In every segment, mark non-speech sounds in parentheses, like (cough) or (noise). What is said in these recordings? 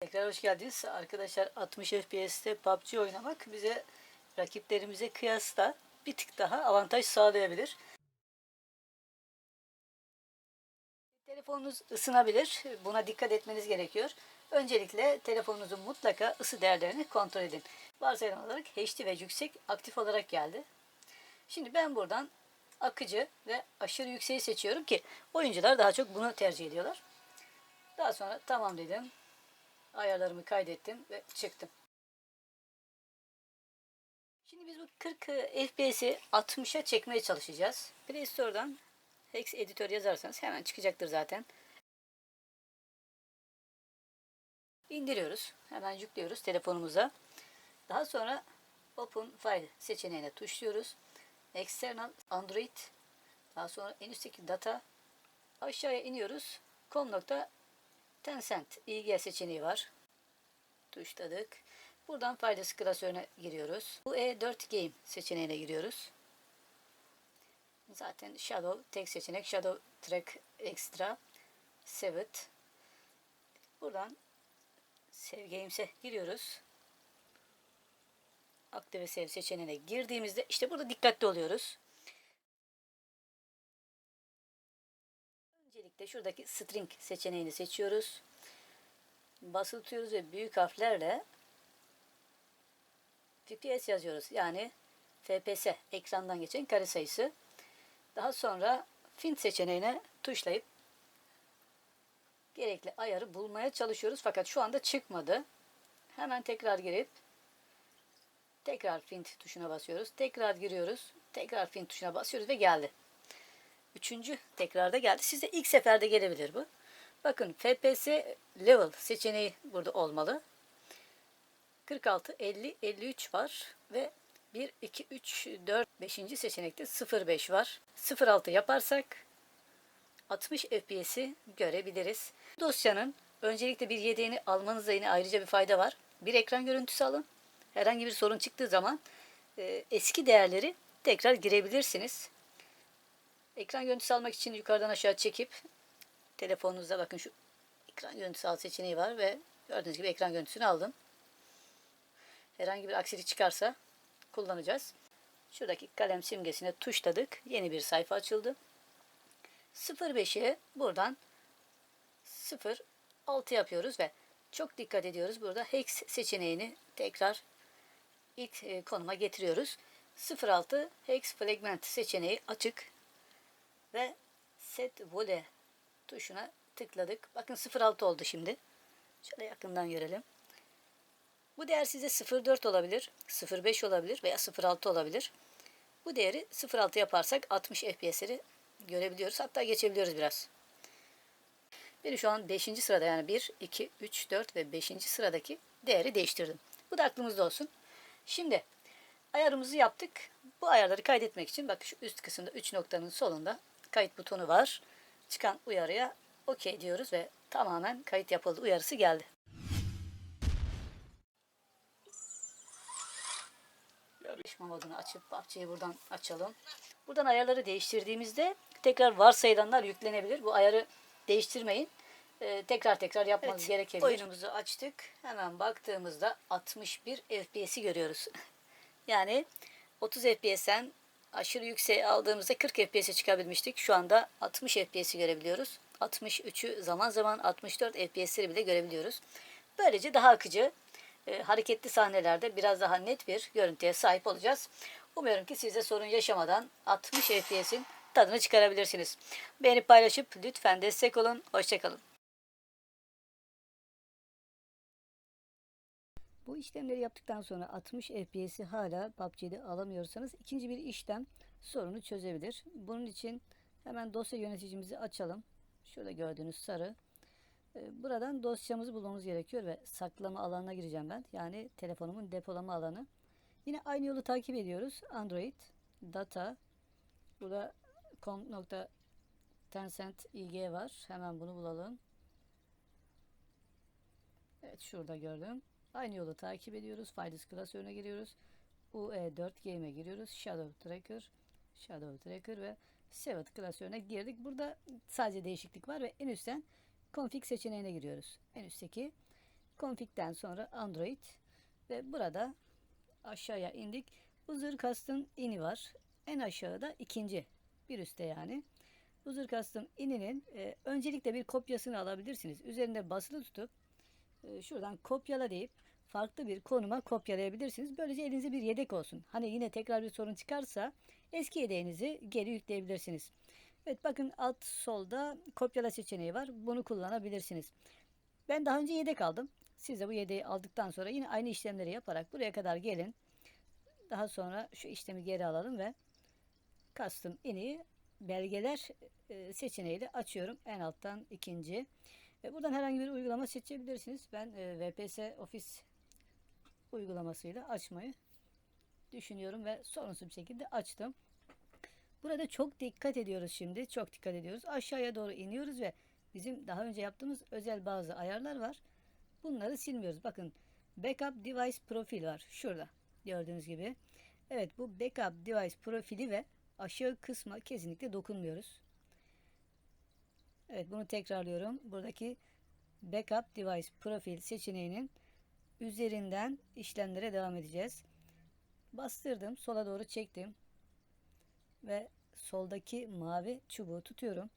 Tekrar hoş geldiniz. Arkadaşlar 60 FPS'te PUBG oynamak bize rakiplerimize kıyasla bir tık daha avantaj sağlayabilir. Telefonunuz ısınabilir. Buna dikkat etmeniz gerekiyor. Öncelikle telefonunuzun mutlaka ısı değerlerini kontrol edin. Varsayılan olarak HD ve yüksek aktif olarak geldi. Şimdi ben buradan akıcı ve aşırı yükseği seçiyorum ki oyuncular daha çok bunu tercih ediyorlar. Daha sonra tamam dedim. Ayarlarımı kaydettim ve çıktım. Şimdi biz bu 40 FPS'i 60'a çekmeye çalışacağız. Play Store'dan Hex Editör yazarsanız hemen çıkacaktır zaten. İndiriyoruz. Hemen yüklüyoruz telefonumuza. Daha sonra Open File seçeneğine tuşluyoruz. External Android. Daha sonra en üstteki data. Aşağıya iniyoruz. Com.tencent İG seçeneği var. Tuşladık. Buradan faydası klasörüne giriyoruz. Bu E4 Game seçeneğine giriyoruz. Zaten Shadow tek seçenek. Shadow Track Extra. Save it. Buradan Save Games'e giriyoruz. Aktive Save seçeneğine girdiğimizde işte burada dikkatli oluyoruz. Şuradaki String seçeneğini seçiyoruz. Basılı ve büyük harflerle FPS yazıyoruz. Yani FPS ekrandan geçen kare sayısı. Daha sonra Fint seçeneğine tuşlayıp gerekli ayarı bulmaya çalışıyoruz. Fakat şu anda çıkmadı. Hemen tekrar girip tekrar Fint tuşuna basıyoruz. Tekrar giriyoruz. Tekrar Fint tuşuna basıyoruz ve geldi. Üçüncü tekrarda geldi. Size ilk seferde gelebilir bu. Bakın FPS level seçeneği burada olmalı. 46, 50, 53 var ve 1, 2, 3, 4, 5. seçenekte 0.5 var. 0.6 yaparsak 60 FPS'i görebiliriz. Dosyanın öncelikle bir yedeğini almanızda yine ayrıca bir fayda var. Bir ekran görüntüsü alın. Herhangi bir sorun çıktığı zaman e, eski değerleri tekrar girebilirsiniz. Ekran görüntüsü almak için yukarıdan aşağı çekip telefonunuzda bakın şu ekran görüntüsü al seçeneği var ve gördüğünüz gibi ekran görüntüsünü aldım. Herhangi bir aksilik çıkarsa kullanacağız. Şuradaki kalem simgesine tuşladık. Yeni bir sayfa açıldı. 05'e buradan 06 yapıyoruz ve çok dikkat ediyoruz. Burada hex seçeneğini tekrar ilk e, konuma getiriyoruz. 06 hex fragment seçeneği açık ve set vole tuşuna tıkladık. Bakın 06 oldu şimdi. Şöyle yakından görelim. Bu değer size 0.4 olabilir, 0.5 olabilir veya 0.6 olabilir. Bu değeri 0.6 yaparsak 60 FPS'leri görebiliyoruz. Hatta geçebiliyoruz biraz. Beni şu an 5. sırada yani 1, 2, 3, 4 ve 5. sıradaki değeri değiştirdim. Bu da aklımızda olsun. Şimdi ayarımızı yaptık. Bu ayarları kaydetmek için bak şu üst kısımda 3 noktanın solunda kayıt butonu var. Çıkan uyarıya OK diyoruz ve tamamen kayıt yapıldı uyarısı geldi. Yarışma modunu açıp bahçeyi buradan açalım. Buradan ayarları değiştirdiğimizde tekrar varsayılanlar yüklenebilir. Bu ayarı değiştirmeyin. Ee, tekrar tekrar yapmanız Evet, gerekebilir. Oyunumuzu açtık. Hemen baktığımızda 61 FPS'i görüyoruz. (laughs) yani 30 FPS'ten aşırı yüksek aldığımızda 40 FPS'e çıkabilmiştik. Şu anda 60 FPS'i görebiliyoruz. 63'ü zaman zaman 64 FPS'leri bile görebiliyoruz. Böylece daha akıcı, e, hareketli sahnelerde biraz daha net bir görüntüye sahip olacağız. Umuyorum ki siz de sorun yaşamadan 60 FPS'in tadını çıkarabilirsiniz. Beğenip paylaşıp lütfen destek olun. Hoşçakalın. Bu işlemleri yaptıktan sonra 60 FPS'i hala PUBG'de alamıyorsanız ikinci bir işlem sorunu çözebilir. Bunun için hemen dosya yöneticimizi açalım. Şurada gördüğünüz sarı. Ee, Buradan dosyamızı bulmamız gerekiyor ve saklama alanına gireceğim ben. Yani telefonumun depolama alanı. Yine aynı yolu takip ediyoruz. Android, data, burada com.tencent ig var. Hemen bunu bulalım. Evet şurada gördüm. Aynı yolu takip ediyoruz. Files klasörüne giriyoruz. UE4 Game'e giriyoruz. Shadow Tracker, Shadow Tracker ve Sevat klasörüne girdik. Burada sadece değişiklik var ve en üstten config seçeneğine giriyoruz. En üstteki Config'den sonra Android ve burada aşağıya indik. Huzur kastım ini var. En aşağıda ikinci. Bir üstte yani. Huzur kastım ininin e, öncelikle bir kopyasını alabilirsiniz. Üzerinde basılı tutup şuradan kopyala deyip farklı bir konuma kopyalayabilirsiniz. Böylece elinizde bir yedek olsun. Hani yine tekrar bir sorun çıkarsa eski yedeğinizi geri yükleyebilirsiniz. Evet bakın alt solda kopyala seçeneği var. Bunu kullanabilirsiniz. Ben daha önce yedek aldım. Siz de bu yedeği aldıktan sonra yine aynı işlemleri yaparak buraya kadar gelin. Daha sonra şu işlemi geri alalım ve custom ini belgeler e, seçeneğiyle açıyorum. En alttan ikinci. E, buradan herhangi bir uygulama seçebilirsiniz. Ben e, VPS Office uygulamasıyla açmayı düşünüyorum ve sorunsuz bir şekilde açtım. Burada çok dikkat ediyoruz şimdi. Çok dikkat ediyoruz. Aşağıya doğru iniyoruz ve bizim daha önce yaptığımız özel bazı ayarlar var. Bunları silmiyoruz. Bakın backup device profil var. Şurada gördüğünüz gibi. Evet bu backup device profili ve aşağı kısma kesinlikle dokunmuyoruz. Evet bunu tekrarlıyorum. Buradaki backup device profil seçeneğinin üzerinden işlemlere devam edeceğiz. Bastırdım. Sola doğru çektim. Ve soldaki mavi çubuğu tutuyorum.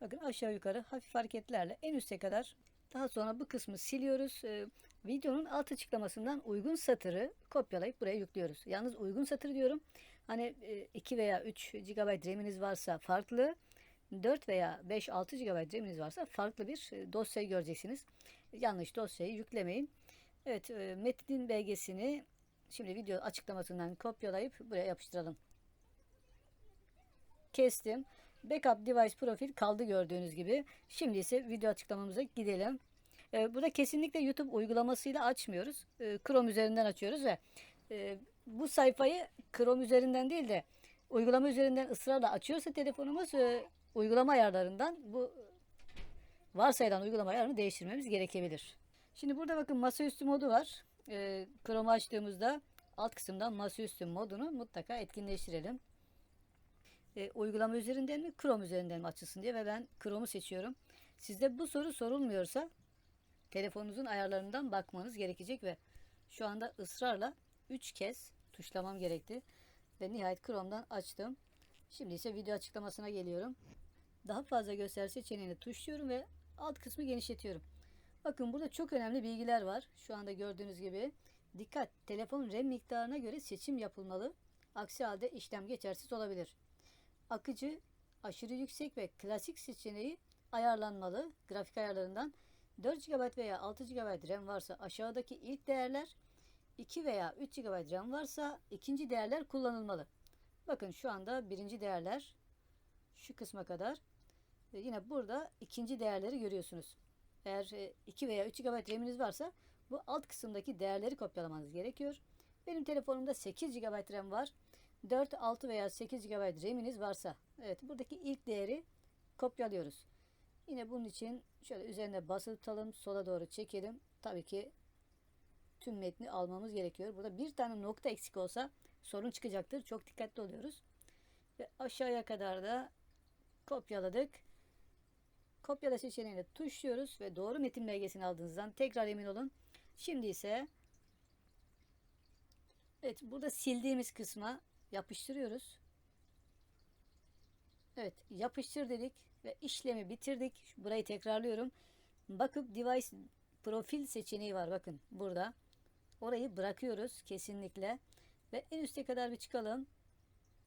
Bakın aşağı yukarı hafif hareketlerle en üste kadar daha sonra bu kısmı siliyoruz. Ee, videonun alt açıklamasından uygun satırı kopyalayıp buraya yüklüyoruz. Yalnız uygun satır diyorum. Hani e, 2 veya 3 GB RAM'iniz varsa farklı. 4 veya 5-6 GB RAM'iniz varsa farklı bir e, dosyayı göreceksiniz. Yanlış dosyayı yüklemeyin. Evet e, metnin belgesini şimdi video açıklamasından kopyalayıp buraya yapıştıralım. Kestim. Backup device profil kaldı gördüğünüz gibi. Şimdi ise video açıklamamıza gidelim. Ee, burada kesinlikle YouTube uygulamasıyla açmıyoruz. Chrome üzerinden açıyoruz ve e, bu sayfayı Chrome üzerinden değil de uygulama üzerinden ısrarla açıyorsa telefonumuz e, uygulama ayarlarından bu varsayılan uygulama ayarını değiştirmemiz gerekebilir. Şimdi burada bakın masaüstü modu var. Ee, Chrome açtığımızda alt kısımdan masaüstü modunu mutlaka etkinleştirelim e, uygulama üzerinden mi Chrome üzerinden mi açılsın diye ve ben Chrome'u seçiyorum. Sizde bu soru sorulmuyorsa telefonunuzun ayarlarından bakmanız gerekecek ve şu anda ısrarla 3 kez tuşlamam gerekti. Ve nihayet Chrome'dan açtım. Şimdi ise video açıklamasına geliyorum. Daha fazla göster seçeneğini tuşluyorum ve alt kısmı genişletiyorum. Bakın burada çok önemli bilgiler var. Şu anda gördüğünüz gibi. Dikkat! Telefon RAM miktarına göre seçim yapılmalı. Aksi halde işlem geçersiz olabilir akıcı, aşırı yüksek ve klasik seçeneği ayarlanmalı. Grafik ayarlarından 4 GB veya 6 GB RAM varsa aşağıdaki ilk değerler, 2 veya 3 GB RAM varsa ikinci değerler kullanılmalı. Bakın şu anda birinci değerler şu kısma kadar. Ve yine burada ikinci değerleri görüyorsunuz. Eğer 2 e, veya 3 GB RAM'iniz varsa bu alt kısımdaki değerleri kopyalamanız gerekiyor. Benim telefonumda 8 GB RAM var. 4, 6 veya 8 GB RAM'iniz varsa evet buradaki ilk değeri kopyalıyoruz. Yine bunun için şöyle üzerine basılı tutalım. Sola doğru çekelim. Tabii ki tüm metni almamız gerekiyor. Burada bir tane nokta eksik olsa sorun çıkacaktır. Çok dikkatli oluyoruz. Ve aşağıya kadar da kopyaladık. Kopyala seçeneğini tuşluyoruz ve doğru metin belgesini aldığınızdan tekrar emin olun. Şimdi ise Evet burada sildiğimiz kısma yapıştırıyoruz. Evet yapıştır dedik ve işlemi bitirdik. Burayı tekrarlıyorum. Bakıp device profil seçeneği var bakın burada. Orayı bırakıyoruz kesinlikle. Ve en üste kadar bir çıkalım.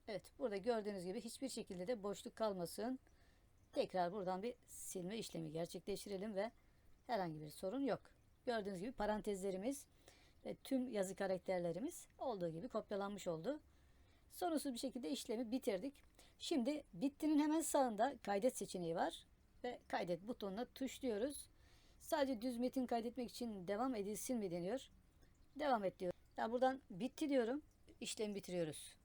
Evet burada gördüğünüz gibi hiçbir şekilde de boşluk kalmasın. Tekrar buradan bir silme işlemi gerçekleştirelim ve herhangi bir sorun yok. Gördüğünüz gibi parantezlerimiz ve tüm yazı karakterlerimiz olduğu gibi kopyalanmış oldu. Sorunsuz bir şekilde işlemi bitirdik. Şimdi bittinin hemen sağında kaydet seçeneği var. Ve kaydet butonuna tuşluyoruz. Sadece düz metin kaydetmek için devam edilsin mi deniyor. Devam et diyor. Yani buradan bitti diyorum. İşlemi bitiriyoruz.